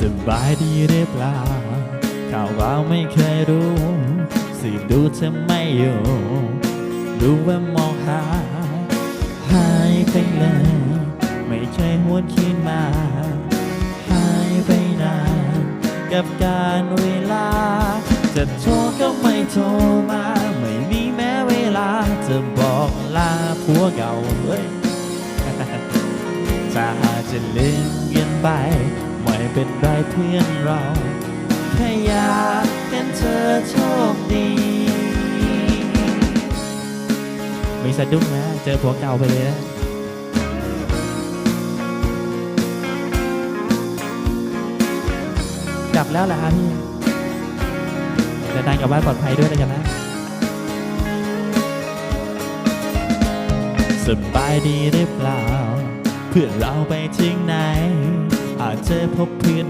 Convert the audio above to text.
สบายดีหรือเปล่าข่าวเราไม่เคยรู้ สืบดูเธอไม่อยู่รู้ว่ามองหา หายไปเลย ไม่เคยหวนคืนมา หายไปนานกับการเวลา จะโทรก็ไม่โทรมา ไม่มีแม้เวลา จะบอกลาผัวเก่าเฮ้ยถ้าจะลืมกันไป ไม่เป็นไรเพื่อนเรา แค่อยากเป็นเธอโชคดีไม่สะดุ้งนะ เจอผัวเก่าไปเลยนะกลับแล้วเหรอฮะพี่เดินทางกลับบ้านปลอดภัยด้วยนะจ๊ะนะสบายดีหรือเปล่า เพื่อนเราไปถึงไหน อาจจะพบเพื่อน